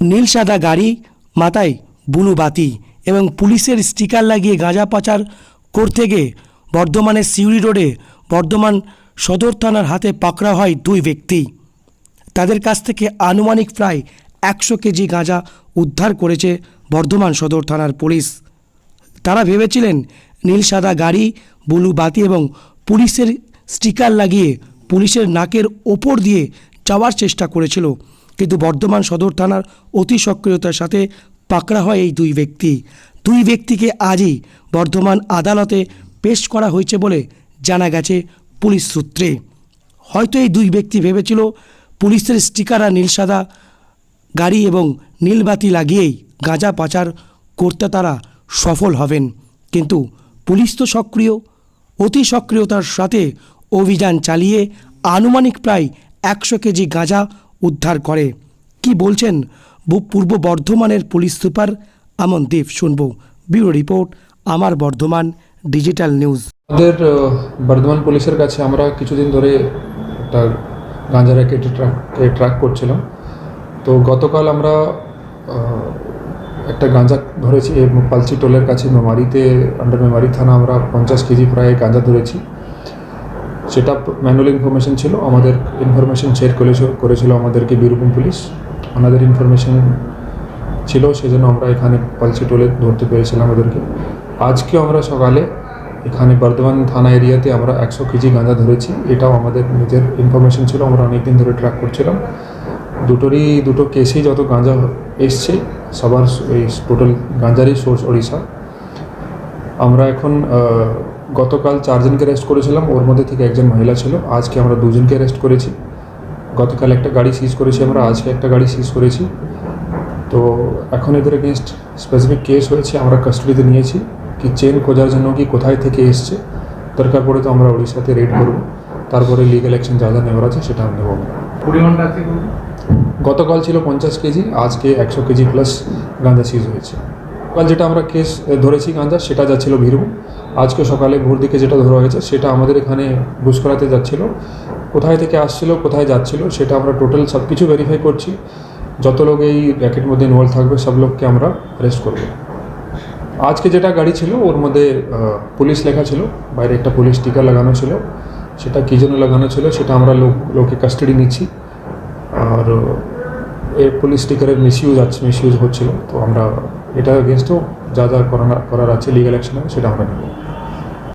নীল সাদা গাড়ি, মাথায় বুলু বাতি এবং পুলিশের স্টিকার লাগিয়ে গাঁজা পাচার করতে গিয়ে বর্ধমানের সিউড়ি রোডে বর্ধমান সদর থানার হাতে পাকড়া হয় দুই ব্যক্তি। তাদের কাছ থেকে আনুমানিক প্রায় একশো কেজি গাঁজা উদ্ধার করেছে বর্ধমান সদর থানার পুলিশ। তারা ভেবেছিলেন নীল সাদা গাড়ি বুলু বাতি এবং পুলিশের স্টিকার লাগিয়ে পুলিশের নাকের ওপর দিয়ে যাওয়ার চেষ্টা করেছিল। কিন্তু বর্ধমান সদর থানার অতি সক্রিয়তার সাথে পাকড়া হয় এই দুই ব্যক্তি। দুই ব্যক্তিকে আজই বর্ধমান আদালতে পেশ করা হয়েছে বলে জানা গেছে পুলিশ সূত্রে। হয়তো এই দুই ব্যক্তি ভেবেছিল পুলিশের স্টিকার আর নীল সাদা গাড়ি এবং নীলবাতি লাগিয়েই গাঁজা পাচার করতে তারা সফল হবেন। কিন্তু পুলিশ তো সক্রিয়। অতি সক্রিয়তার সাথে অভিযান চালিয়ে আনুমানিক প্রায় একশো কেজি গাঁজা উদ্ধার করে। কি বলছেন? পূর্ব বর্ধমানের পুলিশ সুপার আমন দেব শুনব। ব্যুরো রিপোর্ট, আমার বর্ধমান, ডিজিটাল নিউজ। আমাদের বর্ধমান পুলিশের কাছে আমরা কিছুদিন ধরে একটা গাঁজা র্যাকেট ট্র্যাক করছিলাম। তো গতকাল আমরা একটা গাঁজা ধরেছি পালচি টোলের কাছে, মেমারিতে আন্ডার মেমারি থানা আমরা পঞ্চাশ কেজি প্রায় গাঁজা ধরেছি। সেটা ম্যানুয়াল ইনফরমেশন ছিল, আমাদের ইনফরমেশন শেয়ার করেছিল করেছিল আমাদেরকে বীরভূম পুলিশ। ওনাদের ইনফরমেশন ছিল, সেজন্য আমরা এখানে পালচি টোলে ধরতে পেরেছিলাম ওদেরকে। আজকে আমরা সকালে এখানে বর্ধমান থানা এরিয়াতে আমরা একশো কেজি গাঁজা ধরেছি, এটাও আমাদের নিজের ইনফরমেশন ছিল, আমরা অনেকদিন ধরে ট্র্যাক করছিলাম। দুটোরই, দুটো কেসেই যত গাঁজা এসছে, সবার এই টোটাল গাঁজারই সোর্স ওড়িশা। আমরা এখন গতকাল চারজনকে অ্যারেস্ট করেছিলাম ওর মধ্যে থেকে একজন মহিলা ছিল। আজকে আমরা দুজনকে অ্যারেস্ট করেছি। গতকাল একটা গাড়ি সিজ করেছি আমরা আজকে একটা গাড়ি সিজ করেছি। তো এখন এদের এগেনস্ট স্পেসিফিক কেস হয়েছে আমরা কাস্টডিতে নিয়েছি। কি চেন খোঁজার জন্য কি কোথায় থেকে এসছে দরকার পড়ে তো আমরা উড়িষ্যাতে রেড করব। তারপরে লিগাল অ্যাকশন যা যা নেওয়ার আছে সেটা নেব? গতকাল ছিল পঞ্চাশ কেজি আজকে একশো কেজি প্লাস গাঁজা সিজ হয়েছে। কাল যেটা আমরা কেস ধরেছি গাঁজা, সেটা যাচ্ছিল বীরভূম। আজকে সকালে ভোর দিকে যেটা ধরা হয়েছে, সেটা আমাদের এখানে ঘুষ করাতে যাচ্ছিল। কোথায় থেকে আসছিল, কোথায় যাচ্ছিল, সেটা আমরা টোটাল সব কিছু ভেরিফাই করছি। যত লোক এই র্যাকেট মধ্যে ইনভলভ থাকবে, সব লোককে আমরা অ্যারেস্ট করব। আজকে যেটা গাড়ি ছিল, ওর মধ্যে পুলিশ লেখা ছিল। বাইরে একটা পুলিশ টিকা লাগানো ছিল। সেটা কী জন্য লাগানো ছিল, সেটা আমরা লোক, লোকে কাস্টাডি নিচ্ছি। আর এই পুলিশ স্টিকারের মিসইউজ আছে মিসইউজ হচ্ছিল। তো আমরা এটা এগেনস্টও যা যা করার আছে লিগাল অ্যাকশন সেটা আমরা নেব।